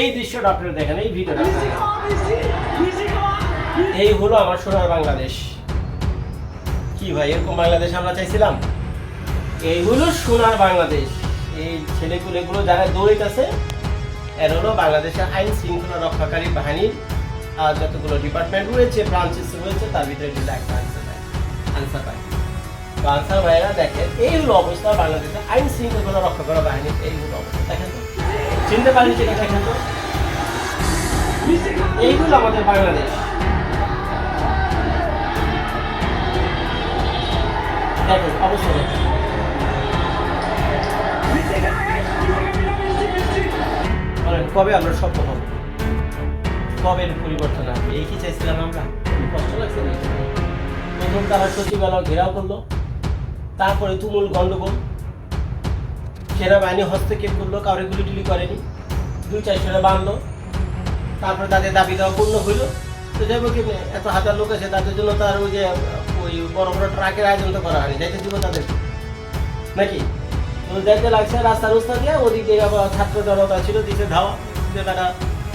এই দৃশ্যটা আপনারা দেখেন এই ভিডিওটা এই হলো আমার সোনার বাংলাদেশ। কি ভাই এরকম বাংলাদেশ আমরা চাইছিলাম? এই হলো সোনার বাংলাদেশ। এই ছেলেপুলেগুলো যারা দৌড়িতেছে এর হলো বাংলাদেশের আইন শৃঙ্খলা রক্ষাকারী বাহিনীর যতগুলো ডিপার্টমেন্ট রয়েছে ব্রাঞ্চেস রয়েছে তার ভিতরে কিন্তু একটা আনসার পায়। আনসার পায়। তো আনসার ভাইয়েরা দেখেন এই হলো অবস্থা বাংলাদেশের আইন শৃঙ্খলা রক্ষা করা বাহিনীর এই হলো অবস্থা। দেখেন তো? চিনতে পারি এইগুলো আমাদের বাংলাদেশ। দেখেন কবে আমরা সফল হব? কবে পরিবর্তন আসবে? এই কি চাইছিলাম আমরা? কষ্ট লাগছে না। প্রথম তারা সচিবালয় ঘেরাও করল। তারপরে তুমুল গন্ডগোল সেনাবাহিনী হস্তক্ষেপ করল, কাউরে গুলি টুলি করেনি। দুই চারশোটা বাঁধলো তারপরে তাদের দাবি দেওয়া পূর্ণ হইল। তো যাব কি এত হাজার লোক আছে, তাদের জন্য তার ওই যে, ওই বড় বড় ট্রাকের আয়োজন তো করা হয়নি। যাইতে দিব তাদের। নাকি? যাইতে লাগছে রাস্তা রাস্তা দিয়ে ওদিকে আবার ছাত্র জনতা ছিল দিতে ধাওয়া। যে তারা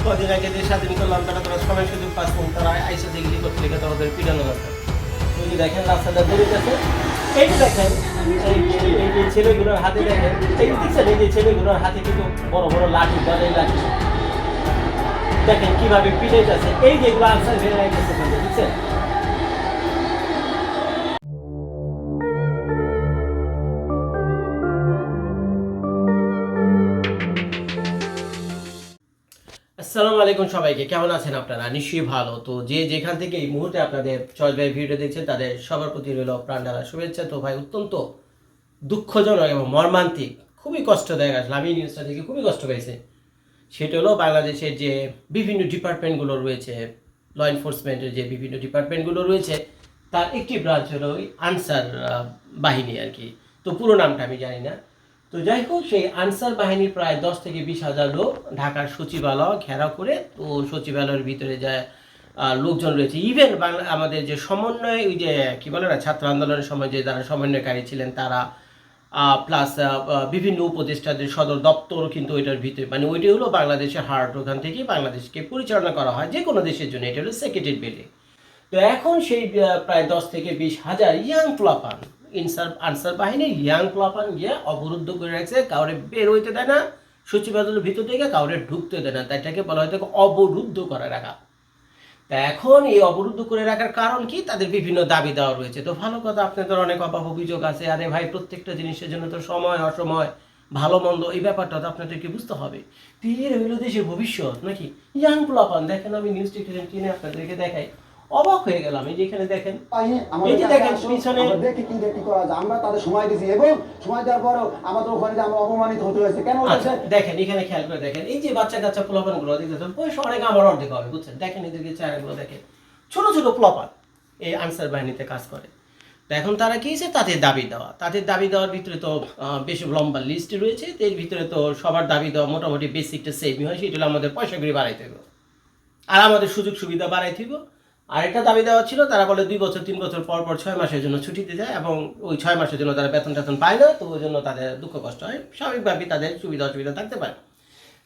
কদিন আগে যে স্বাধীন করলাম, তারা তারা সময় সুযোগ পাচ্ছেন, তারা আইসে দেখলি করতে লিখে তাদের পিটানো দরকার দেখেন, রাস্তাটা বেরিয়েছে এই যে দেখেন, এই যে- ছেলেগুলোর হাতে দেখেন, এই দেখছেন, এই যে ছেলেগুলোর হাতে কিন্তু বড় বড় লাঠি দলের লাঠি। দেখেন কীভাবে পিটাইতেছে। এই যেগুলো আনসার হয়ে গেছে, বুঝছেন? আলাইকুম সবাইকে, কেমন আছেন আপনারা? নিশ্চয়ই ভালো। তো যে যেখান থেকে এই মুহূর্তে আপনাদের চয়েস ভাই ভিডিও দেখছেন, তাদের সবার প্রতি রইল প্রাণ ঢালা শুভেচ্ছা। তো ভাই, অত্যন্ত দুঃখজনক এবং মর্মান্তিক, খুবই কষ্টদায়ক আসলে। আমি নিউজটা থেকে খুবই কষ্ট পেয়েছি। সেটা হলো বাংলাদেশের যে বিভিন্ন ডিপার্টমেন্টগুলো রয়েছে ল এনফোর্সমেন্টের যে বিভিন্ন ডিপার্টমেন্টগুলো রয়েছে, তার একটি ব্রাঞ্চ হলো ওই আনসার বাহিনী আর কি। তো পুরো নামটা আমি জানি না। তো যাই হোক সেই আনসার বাহিনীর প্রায় দশ থেকে বিশ হাজার লোক ঢাকার সচিবালয় ঘেরাও করে, তো সচিবালয়ের ভিতরে যায় লোকজন রয়েছে ইভেন বাংলা, আমাদের যে সমন্বয়, ওই যে, কি বলে না, ছাত্র আন্দোলনের সময় যে যারা সমন্বয়কারী ছিলেন, তারা প্লাস বিভিন্ন উপদেষ্টাদের সদর দপ্তর কিন্তু ওইটার ভিতরে মানে ওইটা হলো বাংলাদেশের হার্ট ওখান থেকেই বাংলাদেশকে পরিচালনা করা হয়, যে কোনো দেশের জন্য, এটা হলো সেক্রেটারি বিল্ডিং তো এখন সেই প্রায় দশ থেকে বিশ হাজার ইয়াং প্লাপান ইনসার আনসার বাহিনী, ইয়াং প্লাপান গিয়ে অবরুদ্ধ করে রাখছে, কাউরে বের হইতে দেয় না সচিবালয়ের ভিতর থেকে কাউরে ঢুকতে দেয় না, তাই এটাকে বলা হয় অবরুদ্ধ করে রাখা। তা এখন এই অবরুদ্ধ করে রাখার কারণ কি? তাদের বিভিন্ন দাবি দেওয়া রয়েছে। তো ভালো কথা, আপনাদের অনেক অভাব অভিযোগ আছে। আরে ভাই, প্রত্যেকটা জিনিসের জন্য তো সময়, অসময়, ভালো মন্দ, এই ব্যাপারটা তো আপনাদেরকে বুঝতে হবে। তো এর হইল দেশের ভবিষ্যৎ নাকি? ইয়াং প্লাপান দেখেন আমি নিউজ টেনে আপনাদেরকে দেখাই। অবাক হয়ে গেলাম। এই যে এখানে দেখেন এই যে দেখেন পিছনে- দেখি কি দেখি করা যায় আমরা তাদের সময় দিয়েছি এবং সময় দেওয়ার পরও আমাদের ওখানে যে আমরা অপমানিত হতে হয়েছে কেন আচ্ছা দেখেন এখানে খেয়াল করে দেখেন এই যে বাচ্চা কাচ্চা পোলাপানগুলো দেখতেছেন বয়স অনেক আমার অর্ধেক হবে বুঝছেন? দেখেন এদেরকে চেহারাগুলো দেখেন। ছোট ছোট পোলাপান এই আনসার বাহিনীতে কাজ করে। তো এখন তারা কি হয়েছে? তাদের দাবি দেওয়া। তাদের দাবি দেওয়ার ভিতরে তো বেশ লম্বা লিস্ট রয়েছে। এর ভিতরে তো সবার দাবি দেওয়া মোটামুটি বেসিকটা সেমই হয় সেটা আমাদের পয়সা করে বাড়াইতে হবে। আর আমাদের সুযোগ সুবিধা বাড়াইতে হবে। আরেকটা দাবি দেওয়া ছিল, তারা বলে দুই বছর, তিন বছর পর পর ছয় মাসের জন্য ছুটিতে যায় এবং ওই ছয় মাসের জন্য তারা বেতন টেতন পায় না, তো ওই জন্য তাদের দুঃখ কষ্ট হয়। স্বাভাবিকভাবেই তাদের সুবিধা অসুবিধা থাকতে পারে।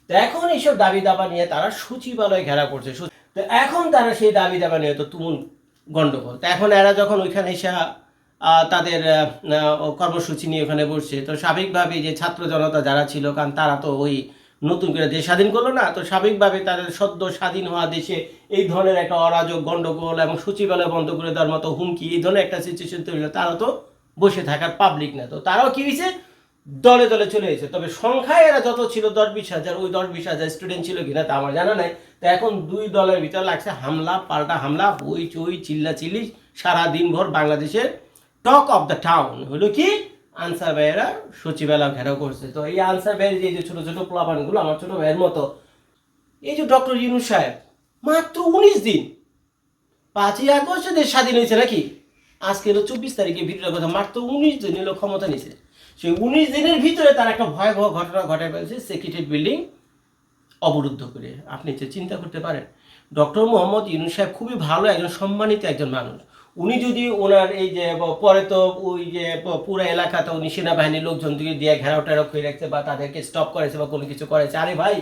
তো এখন এইসব দাবি দাবা নিয়ে তারা সচিবালয় ঘেরা করছে। তো এখন তারা সেই দাবি দাবা নিয়ে তো তুমুল গন্ডগোল। তো এখন এরা যখন ওইখানে এসে তাদের কর্মসূচি নিয়ে ওখানে বসছে, তো স্বাভাবিকভাবেই যে ছাত্র জনতা যারা ছিল, কারণ তারা তো ওই নতুন করে দেশ স্বাধীন করল না, তো স্বাভাবিকভাবে তাদের সদ্য স্বাধীন হওয়া দেশে এই ধরনের একটা অরাজক গন্ডগোল এবং সচিবালয় বন্ধ করে দেওয়ার মতো হুমকি, এই ধরনের একটা সিচুয়েশন তৈরি তারা তো বসে থাকার পাবলিক না। তো তারাও কি হয়েছে? দলে দলে চলে এসেছে। তবে সংখ্যায় এরা যত ছিল দশ বিশ হাজার, ওই দশ বিশ হাজার স্টুডেন্ট ছিল কিনা তা আমার জানা নাই। তো এখন দুই দলের ভিতরে লাগছে হামলা, পাল্টা হামলা হই চই চিল্লা চিল্লি সারা দিনভর বাংলাদেশের টক অফ দ্য টাউন হলো কি? আনসার ভাইয়েরা সচিবালয় ঘেরাও করছে। তো এই আনসার ভাইয়ের যে ছোট ছোট প্লাবানগুলো আমার ছোট ভাইয়ের মতো, এই যে ডক্টর ইউনুস সাহেব, মাত্র উনিশ দিন, পাঁচই আগস্টে দেশ স্বাধীন হয়েছে নাকি? আজকে হলো চব্বিশ তারিখে ভিডিওর কথা, মাত্র উনিশ দিন হলো ক্ষমতা নিয়েছে সেই উনিশ দিনের ভিতরে তার একটা ভয়াবহ ঘটনা ঘটে ফেলছে সেক্রেটারি বিল্ডিং অবরুদ্ধ করে। আপনি যে চিন্তা করতে পারেন, ডক্টর মোহাম্মদ ইউনুস সাহেব খুবই ভালো একজন, সম্মানিত একজন মানুষ। উনি যদি ওনার এই যে পরে তো ওই যে পুরো এলাকাতে উনি সেনাবাহিনীর লোকজন দিয়ে ঘেরাও টেরাও করে রাখছে বা তাদেরকে স্টপ করেছে বা কোনো কিছু করেছে, আরে ভাই,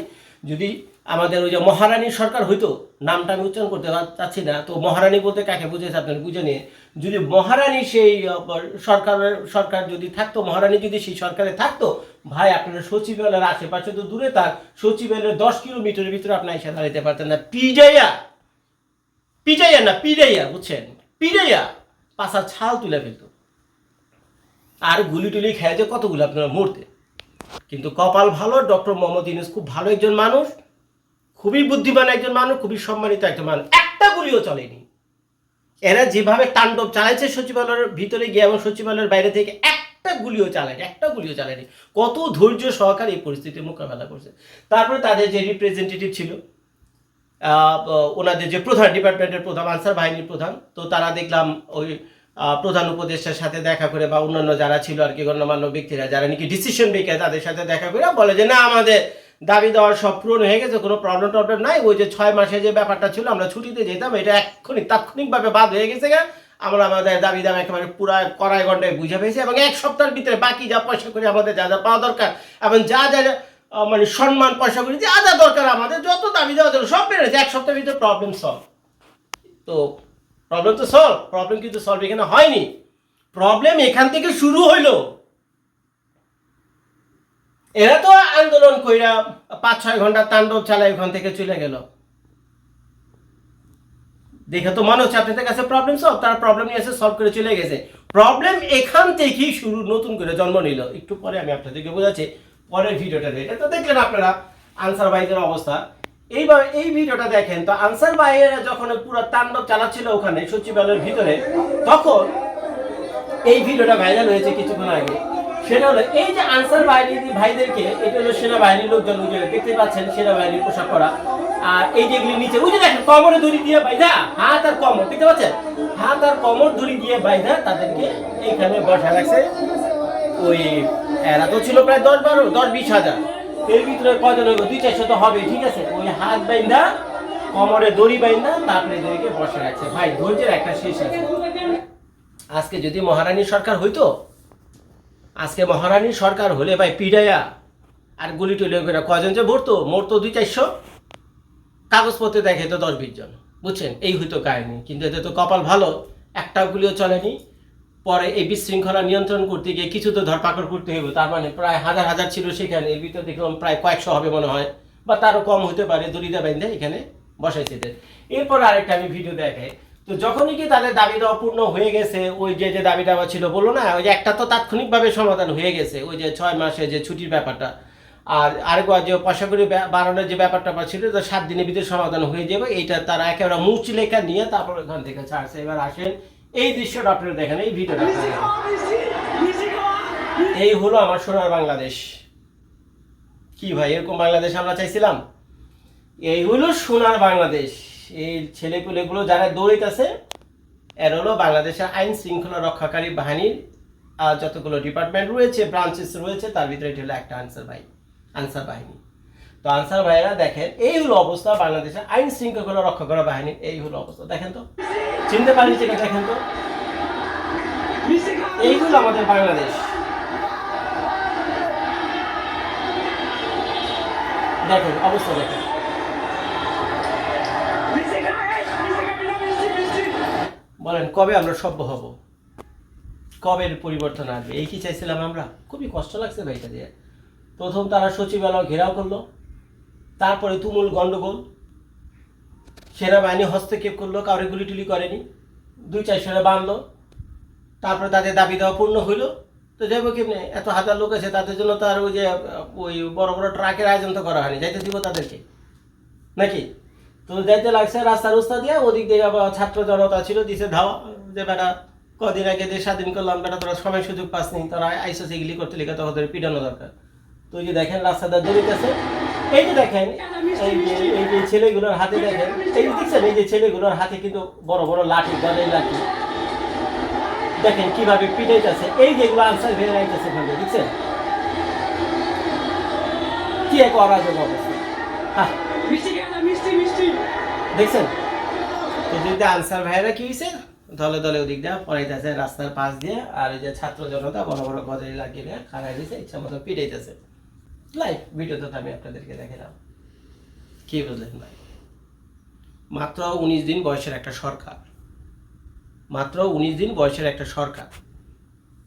যদি আমাদের ওই যে মহারানী সরকার হইতো, নামটা আমি উচ্চারণ করতে চাচ্ছি না, তো মহারানী বলতে কাকে বুঝেছে আপনার বুঝে নিয়ে, যদি মহারানী সেই সরকারের, সরকার যদি থাকতো, মহারানী যদি সেই সরকারে থাকতো, ভাই, আপনারা সচিবালয়ের আশেপাশে তো দূরে থাক, সচিবালয়ের দশ কিলোমিটারের ভিতরে আপনি এসে দাঁড়াইতে পারতেন না। পিজাইয়া পিজাইয়া না পিজাইয়া বুঝছেন? পিজাইয়া পাশা ছাল তুলে ফেলতো। আর গুলি টুলি খেয়ে যে কতগুলো আপনারা মরতে। কিন্তু কপাল ভালো, ডক্টর মোহাম্মদ ইউনুস খুব ভালো একজন মানুষ, খুবই বুদ্ধিমান একজন মানুষ, খুবই সম্মানিত একজন মানুষ। একটা গুলিও চলেনি। এরা যেভাবে তাণ্ডব চালাইছে সচিবালয়ের ভিতরে গিয়ে এবং সচিবালয়ের বাইরে থেকে একটা গুলিও চালায়নি, একটা গুলিও চালায়নি। কত ধৈর্য সহকারে এই পরিস্থিতির মোকাবেলা করছে। তারপরে তাদের যে রিপ্রেজেন্টেটিভ ছিল ওনাদের যে প্রধান ডিপার্টমেন্টের প্রধান, আনসার বাহিনীর প্রধান, তো তারা দেখলাম ওই প্রধান উপদেষ্টার সাথে দেখা করে বা অন্যান্য যারা ছিল আর কি, গণ্যমান্য ব্যক্তিরা, যারা নাকি ডিসিশন মেকার তাদের সাথে দেখা করে বলে যে, না, আমাদের দাবি দেওয়ার সব পূরণ হয়ে গেছে, কোনো প্রবলেম টবলেম নাই। ওই যে ছয় মাসে যে ব্যাপারটা ছিল, আমরা ছুটিতে যেতাম, এটা এক্ষুনি তাৎক্ষণিকভাবে বাদ হয়ে গেছে গা। আমরা আমাদের দাবি দাম একেবারে পুরা কড়াই গন্ডায় বুঝে পেয়েছি এবং এক সপ্তাহের ভিতরে বাকি যা পয়সা করে আমাদের যা যা পাওয়া দরকার এবং যা যা মানে সম্মান পয়সা করে যা যা দরকার আমাদের, যত দাবি দেওয়া দরকার, সব বেড়েছে। এক সপ্তাহের ভিতরে প্রবলেম সলভ তো প্রবলেম তো সলভ প্রবলেম কিন্তু সলভ এখানে হয়নি। প্রবলেম এখান থেকে শুরু হইল। এরা তো আন্দোলন কইরা পাঁচ, ছয় ঘণ্টা তাণ্ডব চালায় ওখান থেকে চলে গেল। দেখে তো মনে হচ্ছে আপনাদের কাছে প্রবলেম সলভ তারা প্রবলেম নিয়ে এসে সলভ করে চলে গেছে। প্রবলেম এখান থেকেই শুরু, নতুন করে জন্ম নিল। একটু পরে আমি আপনাদেরকে বোঝাচ্ছি। পরের ভিডিওটা এটা তো দেখলেন আপনারা, আনসার ভাইদের অবস্থা। এইবার এই ভিডিওটা দেখেন, তো আনসার ভাইয়েরা যখন পুরো তাণ্ডব চালাচ্ছিল ওখানে সচিবালয়ের ভিতরে, তখন এই ভিডিওটা ভাইরাল হয়েছে কিছুক্ষণ আগে। সেটা হলো, এই যে আনসার বাহিনী ভাইদেরকে, এটা হলো সেনাবাহিনীর লোকজন দেখতে পাচ্ছেন, সেনাবাহিনীর পোশাক করা আর এই যেগুলি নিচে, ওই যে দেখেন, কমরে দড়ি দিয়ে বাইধা, হাত আর কমর, দেখতে পাচ্ছেন? হাত আর কমর দড়ি দিয়ে বাইধা তাদেরকে এইখানে বসা রাখছে। ওই এরা তো ছিল প্রায় দশ বারো, দশ বিশ হাজার। এর ভিতরে কজন হইব? দুই চারশো তো হবে ঠিক আছে? ওই হাত বাইন্ধা কমরে দড়ি বাইন্ধা তারপরে এদেরকে বসে রাখছে। ভাই, ধৈর্যের একটা শেষ আছে। আজকে যদি মহারানী সরকার হইতো, আজকে মহারানী সরকার হলে ভাই পিডাইয়া আর গুলি টুলি করে কজন যে মরতো মরতো দুই চারশো। কাগজপত্রে দেখে তো দশ বিশ জন। বুঝছেন? এই হইতো কাহিনী। কিন্তু এতে তো কপাল ভালো। একটা গুলিও চলেনি। পরে এই বিশৃঙ্খলা নিয়ন্ত্রণ করতে গিয়ে কিছু তো ধরপাকড় করতে হইব, তার মানে প্রায় হাজার হাজার ছিল সেখানে, এর ভিতরে দেখলাম প্রায় কয়েকশো হবে মনে হয়, বা তারও কম হতে পারে দরিদা বাইন্দে এখানে বসাইছে এরপর আরেকটা আমি ভিডিও দেখে তো যখনই কি তাদের দাবি দেওয়া পূর্ণ হয়ে গেছে, ওই যে যে দাবি দেওয়া ছিল, বলল না, ওই যে একটা তো তাৎক্ষণিকভাবে সমাধান হয়ে গেছে, ওই যে ছয় মাসে যে ছুটির ব্যাপারটা। আর আরেকবার যে পয়সা করে বাড়ানোর যে ব্যাপারটা ছিল, যে সাত দিনের ভিতরে সমাধান হয়ে যাবে, এইটা তারা একেবারে মুচ লেখা নিয়ে তারপর ওখান থেকে ছাড়ছে। এবার আসেন এই দৃশ্যটা আপনারা দেখেন এই ভিডিওটা এই হলো আমার সোনার বাংলাদেশ। কি ভাই এরকম বাংলাদেশ আমরা চাইছিলাম? এই হলো সোনার বাংলাদেশ। এই ছেলেপুলেগুলো যারা দৌড়িতেছে এর হলো বাংলাদেশের আইন শৃঙ্খলা রক্ষাকারী বাহিনীর যতগুলো ডিপার্টমেন্ট রয়েছে ব্রাঞ্চেস রয়েছে তার ভিতরে এটি হলো একটা আনসার বাহিনী আনসার বাহিনী। তো আনসার ভাইয়েরা দেখেন, এই হলো অবস্থা বাংলাদেশের আইন শৃঙ্খলা রক্ষা করা বাহিনীর, এই হলো অবস্থা, দেখেন তো। চিনতে পারি সেটা দেখেন তো। এই হলো আমাদের বাংলাদেশ। দেখেন, অবস্থা দেখেন। বলেন, কবে আমরা সভ্য হব? কবে পরিবর্তন আসবে? এই কি চাইছিলাম আমরা? খুবই কষ্ট লাগছে ভাই এটা দিয়ে প্রথম তারা সচিবালয় ঘেরাও করল। তারপরে তুমুল গন্ডগোল সেনাবাহিনী হস্তক্ষেপ করল, কাউরে গুলি টুলি করেনি। দুই চারশোরে বাঁধলো তারপরে তাদের দাবি দেওয়া পূর্ণ হইল। তো যাইব কেমনে এত হাজার লোক আছে, তাদের জন্য তো আর ওই যে, ওই বড় বড় ট্রাকের আয়োজন তো করা হয়নি। যাইতে দিব তাদেরকে। নাকি? তো যাইতে লাগছে, রাস্তা রাস্তা দিয়ে, ওদিক দিয়ে আবার ছাত্র জনতা ছিল, দিছে ধাওয়া। যে বেটা, কদিন আগে দেশ স্বাধীন করলাম, বেটা, তোরা সময় সুযোগ পাসনি, তোরা আইসো সেগুলি করতে লিখে তো ওদের পিটানো দরকার। তো ওই যে দেখেন রাস্তাটা দড়িতেছে এই যে দেখেন এই যে এই যে ছেলেগুলোর হাতে দেখেন এই যে দেখছেন এই যে ছেলেগুলোর হাতে কিন্তু বড় বড় লাঠি গদের লাঠি। দেখেন কীভাবে পিটাইতেছে এই যেগুলো আনসার ভেবে রাখতেছে ওখানে দেখছেন? কি এক অরাজক অবস্থা। হ্যাঁ দেখছেন? যদি আনসার ভাইরা কি হয়েছে দলে দলে ওদিক দিয়ে পড়াইতেছে রাস্তার পাশ দিয়ে আর ওই যে ছাত্র জনতা বড় বড় গজারি লাগিয়ে খাড়াই দিয়েছে ইচ্ছা মতো পিটাইতেছে। লাইভ ভিডিওতে আমি আপনাদেরকে দেখালাম। কে বুঝলেন ভাই? মাত্র উনিশ দিন বয়সের একটা সরকার। মাত্র উনিশ দিন বয়সের একটা সরকার।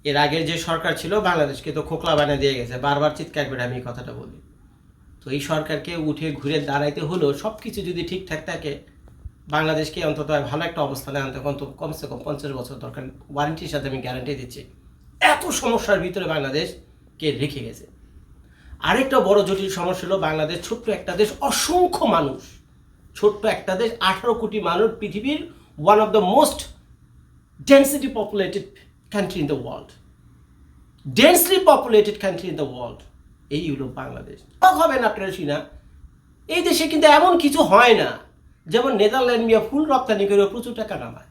এর আগের যে সরকার ছিল, বাংলাদেশকে তো খোকলা বানিয়ে দিয়ে গেছে। বারবার চিৎকার করে আমি কথাটা বলি। তো এই সরকারকে উঠে ঘুরে দাঁড়াইতে হলেও সব কিছু যদি ঠিকঠাক থাকে, বাংলাদেশকে অন্তত ভালো একটা অবস্থানে আনতে অন্ত কমসে কম পঞ্চাশ বছর দরকার। ওয়ারেন্টির সাথে আমি গ্যারান্টি দিচ্ছি। এত সমস্যার ভিতরে বাংলাদেশকে রেখে গেছে? আরেকটা বড় জটিল সমস্যা হলো বাংলাদেশ ছোট্ট একটা দেশ, অসংখ্য মানুষ। ছোট্ট একটা দেশ, আঠারো কোটি মানুষ, পৃথিবীর one of the most density populated country in the world densely populated country in the world এই হলো বাংলাদেশ। হবেন আপনারা শুনা। এই দেশে কিন্তু এমন কিছু হয় না। যেমন নেদারল্যান্ড মিয়া ফুল রপ্তানি করে প্রচুর টাকা কামায়।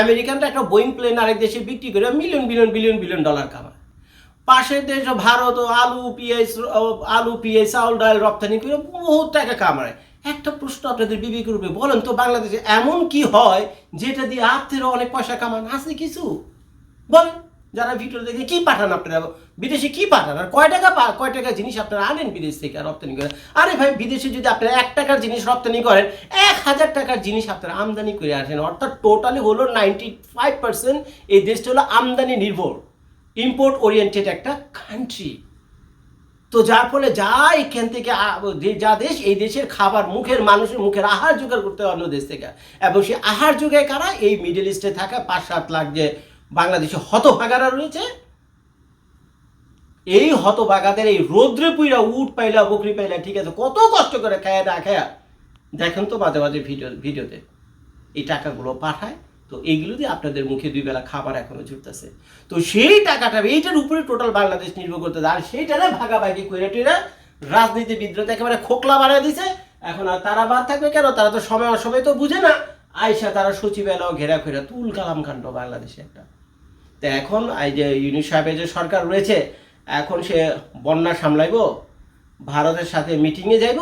আমেরিকানরা একটা বোয়িং প্লেন আরেক দেশে বিক্রি করে million billion billion billion dollar কামায়। পাশের দেশ ভারত ও আলু, পিঁয়াজ আলু, পিঁয়াজ, চাউল, ডাল, রপ্তানি করে বহুত টাকা কামায়। একটা প্রশ্ন আপনাদের বিবেক রূপে বলেন তো, বাংলাদেশে এমন কি হয় যেটা দিয়ে আত্মেরও অনেক পয়সা কামান? আছে কিছু? বলেন, যারা ভিডিও দেখে কি পাঠান আপনারা? বিদেশে কি পাঠান? আর কয় টাকা কয় টাকা জিনিস আপনারা আনেন বিদেশ থেকে রপ্তানি করেন আরে ভাই, বিদেশে যদি আপনারা এক টাকার জিনিস রপ্তানি করেন, এক হাজার টাকার জিনিস আপনারা আমদানি করে আসেন। অর্থাৎ টোটালি হলো নাইনটি ফাইভ পার্সেন্ট এই দেশটা হলো আমদানি নির্ভর। ইম্পোর্ট ওরিয়েন্টেড একটা কান্ট্রি তো যার ফলে যা এখান থেকে যা দেশ, এই দেশের খাবার মুখের মানুষের মুখের আহার জোগাড় করতে অন্য দেশ থেকে। এবং সেই আহার যোগায় কারা? এই মিডল ইস্টে থাকা পাঁচ সাত লাখ যে বাংলাদেশে হতভাগারা রয়েছে, এই হতভাগাদের এই রৌদ্রে পুইরা উট পাইলা, বকরি পাইলা, ঠিক আছে, কত কষ্ট করে খায়া না খায়া। দেখেন তো মাঝে মাঝে ভিডিও ভিডিওতে এই টাকাগুলো পাঠায়। তো এইগুলো দিয়ে আপনাদের মুখে দুই বেলা খাবার এখনও জুটতেছে। তো সেই টাকাটা এইটার উপরে টোটাল বাংলাদেশ নির্ভর করতেছে আর সেইটারে ভাগাভাগি করে টেরা তো একেবারে খোকলা বানিয়ে দিছে। এখন আর তারা বাদ থাকবে কেন? তারা তো সময় অসময় তো বুঝে না। আইসা তারা সচিবালয় ঘেরা ফেরা তুল কালাম কাণ্ড বাংলাদেশে একটা। তো এখন এই যে ইউনিট সাহেবের যে সরকার রয়েছে, এখন সে বন্যা সামলাইবো, ভারতের সাথে মিটিংয়ে যাইব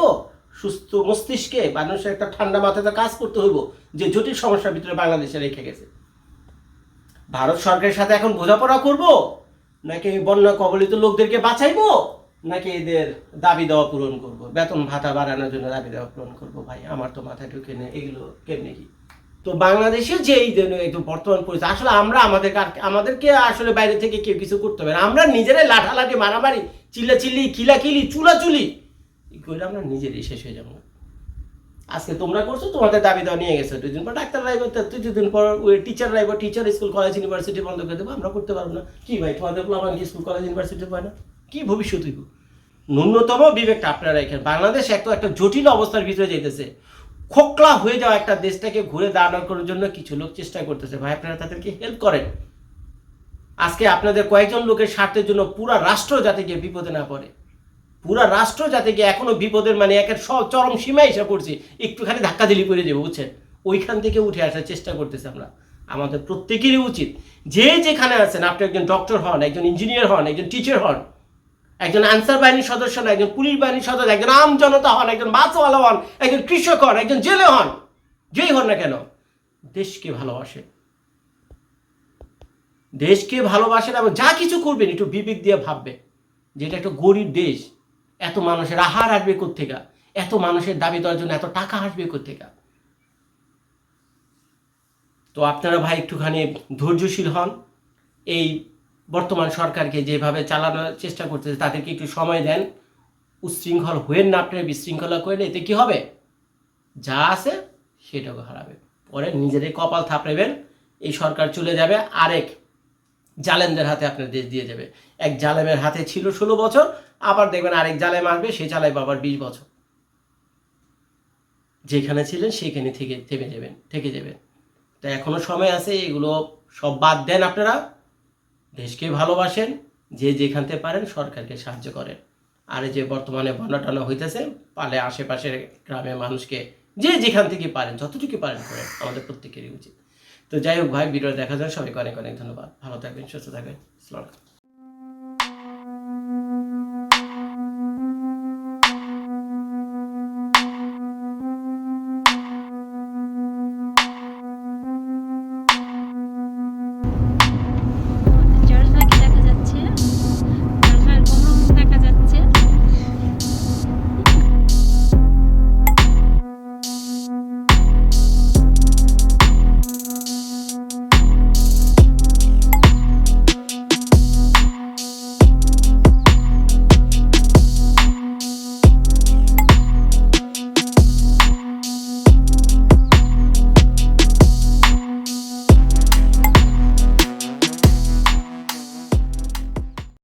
সুস্থ মস্তিষ্কে মানুষের একটা ঠান্ডা মাথাতে কাজ করতে হইব, যে জটিল সমস্যার ভিতরে বাংলাদেশে রেখে গেছে। ভারত সরকারের সাথে এখন বোঝাপড়া করব? নাকি বন্যা কবলিত লোকদেরকে বাঁচাইবো? নাকি এদের দাবি দেওয়া পূরণ করব? বেতন ভাতা বাড়ানোর জন্য দাবি দেওয়া পূরণ করব? ভাই, আমার তো মাথায় ঢুকে নেই, এগুলো কেমনি কি? তো বাংলাদেশে যে এই যে একটু বর্তমান পরিস্থিতি, আসলে আমরা আমাদের আমাদেরকে আসলে বাইরে থেকে কেউ কিছু করতে হবে না। আমরা নিজেরাই লাঠালাঠি, মারামারি চিল্লা চিল্লি কিলাকিলি চুলাচুলি করে আমরা নিজেরই শেষ হয়ে যাব। আজকে তোমরা করছ, তোমাদের দাবি দেওয়া নিয়ে গেছো। দুদিন পর ডাক্তার রাইব দুদিন পর ওই টিচার রাইব টিচার স্কুল কলেজ ইউনিভার্সিটি বন্ধ করে দেবো, আমরা করতে পারব না। কি ভাই, তোমাদের প্লাবান স্কুল কলেজ ইউনিভার্সিটি পায় না? কি ভবিষ্যৎ হইব? ন্যূনতম বিবেকটা আপনারা এখানে বাংলাদেশ এত একটা জটিল অবস্থার ভিতরে যেতেছে খোকলা হয়ে যাওয়া একটা দেশটাকে ঘুরে দাঁড়ানো করার জন্য কিছু লোক চেষ্টা করতেছে। ভাই, আপনারা তাদেরকে হেল্প করেন। আজকে আপনাদের কয়েকজন লোকের স্বার্থের জন্য পুরা রাষ্ট্র যাতে গিয়ে বিপদে না পড়ে। পুরা রাষ্ট্র যাতে গিয়ে এখনও বিপদের মানে একের চরম সীমায় এসে পড়ছে, একটুখানি ধাক্কা দিলি করে দেবো, বুঝছেন? ওইখান থেকে উঠে আসার চেষ্টা করতেছে আমরা। আমাদের প্রত্যেকেরই উচিত, যে যেখানে আছেন, আপনি একজন ডক্টর হন, একজন ইঞ্জিনিয়ার হন, একজন টিচার হন, একজন আনসার বাহিনীর সদস্য হন একজন পুলিশ বাহিনীর সদস্য, একজন আম জনতা হন, একজন বাসওয়ালা হন, একজন কৃষক হন, একজন জেলে হন, যেই হন না কেন, দেশকে ভালোবাসেন দেশকে ভালোবাসেন এবং যা কিছু করবেন, একটু বিবেক দিয়ে ভাববে, যে এটা একটা গরিব দেশ এত মানুষের আহার আসবে কোথেকে এত মানুষের দাবি দেওয়ার জন্য এত টাকা আসবে কোথেকে তো আপনারা ভাই একটুখানি ধৈর্যশীল হন। এই বর্তমান সরকারকে যেভাবে চালানোর চেষ্টা করতেছে, তাদেরকে একটু সময় দেন। উচ্ছৃঙ্খল হয়েন না আপনারা, বিশৃঙ্খলা করেন এতে কি হবে? যা আছে সেটাকে হারাবে পরে নিজেদের কপাল থাপড়েবেন, এই সরকার চলে যাবে আরেক জালেমদের হাতে আপনার দেশ দিয়ে যাবে। এক জালেমের হাতে ছিল ষোলো বছর, আবার দেখবেন আরেক জালেম আসবে সে চালাইবে আবার বিশ বছর। যেখানে ছিলেন সেখানে থেকে থেমে যাবেন, থেকে যাবেন। তো এখনও সময় আছে, এগুলো সব বাদ দেন আপনারা। দেশকে ভালোবাসেন, যে যেখান থেকে পারেন সরকারকে সাহায্য করেন। আর যে বর্তমানে বন্যা টনা হইতেছে, পালে আশেপাশের গ্রামের মানুষকে যে যেখান থেকে পারেন, যতটুকু পারেন করেন, আমাদের প্রত্যেকেরই উচিত। তো যাই হোক ভাই ভিডিও দেখার জন্য সবাইকে অনেক অনেক ধন্যবাদ। ভালো থাকবেন, সুস্থ থাকবেন।